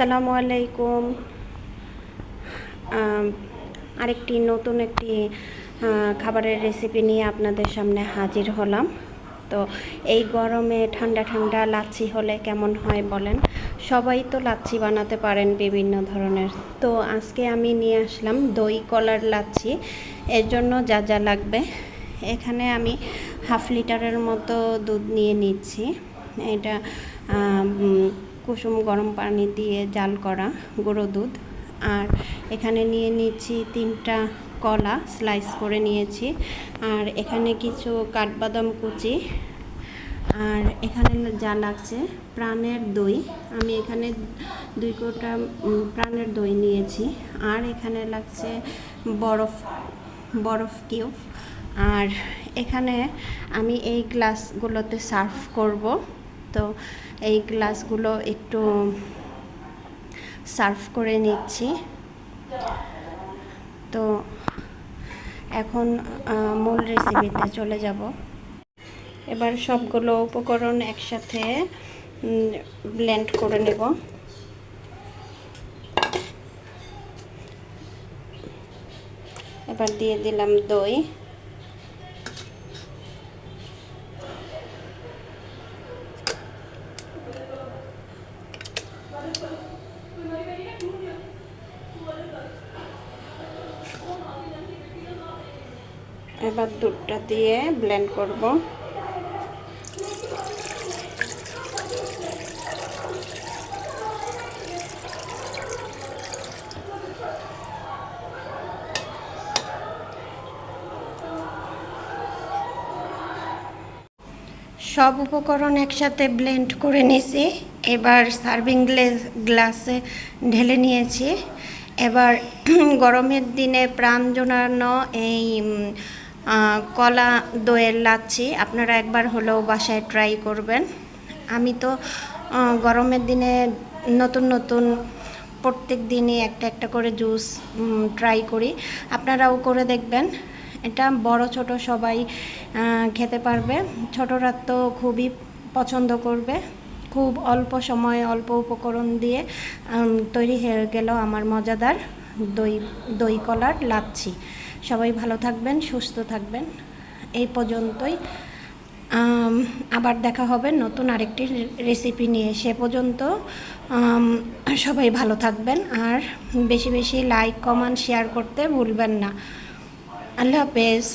আসসালামু আলাইকুম। আরেকটি নতুন একটি খাবারের রেসিপি নিয়ে আপনাদের সামনে হাজির হলাম। তো এই গরমে ঠান্ডা ঠান্ডা লাচ্ছি হলে কেমন হয় বলেন? সবাই তো লাচ্ছি বানাতে পারেন বিভিন্ন ধরনের। তো আজকে আমি নিয়ে আসলাম দই কলার লাচ্ছি। এর জন্য যা যা লাগবে। এখানে আমি হাফ লিটারের মতো দুধ নিয়ে নিচ্ছি। এটা কুসুম গরম পানি দিয়ে জাল করা গুঁড়ো দুধ। আর এখানে নিয়ে নিচ্ছি তিনটা কলা স্লাইস করে নিয়েছি। আর এখানে কিছু কাঠবাদাম কুচি। আর এখানে যা লাগছে, প্রাণের দই। আমি এখানে দুই কোটা প্রাণের দই নিয়েছি। আর এখানে লাগছে বরফ বরফ কিউব। আর এখানে আমি এই গ্লাসগুলোতে সার্ভ করব। তো এই গ্লাসগুলো একটু সার্ভ করে নিচ্ছি। তো এখন মূল রেসিপিতে চলে যাব। এবার সবগুলো উপকরণ একসাথে ব্লেন্ড করে নেব। এবার দিয়ে দিলাম দই। এবার দুধটা দিয়ে ব্লেন্ড করব। সব উপকরণ একসাথে ব্লেন্ড করে নিয়েছি। এবার সার্ভিং গ্লাসে ঢেলে নিয়েছি। এবার গরমের দিনে প্রাণ জোনানো এই কলা দইয়ের লাচ্ছি আপনারা একবার হলেও বাসায় ট্রাই করবেন। আমি তো গরমের দিনে নতুন নতুন প্রত্যেক দিনই একটা একটা করে জুস ট্রাই করি। আপনারাও করে দেখবেন। এটা বড়, ছোট সবাই খেতে পারবে। ছোটরা তো খুবই পছন্দ করবে। খুব অল্প সময়ে অল্প উপকরণ দিয়ে তৈরি হয়ে গেল আমার মজাদার দই দই কলার লাচ্ছি। সবাই ভালো থাকবেন, সুস্থ থাকবেন। এই পর্যন্তই। আবার দেখা হবে নতুন আরেকটি রেসিপি নিয়ে। সে পর্যন্ত সবাই ভালো থাকবেন। আর বেশি বেশি লাইক কমেন্ট শেয়ার করতে ভুলবেন না। আল্লাহ হাফেজ।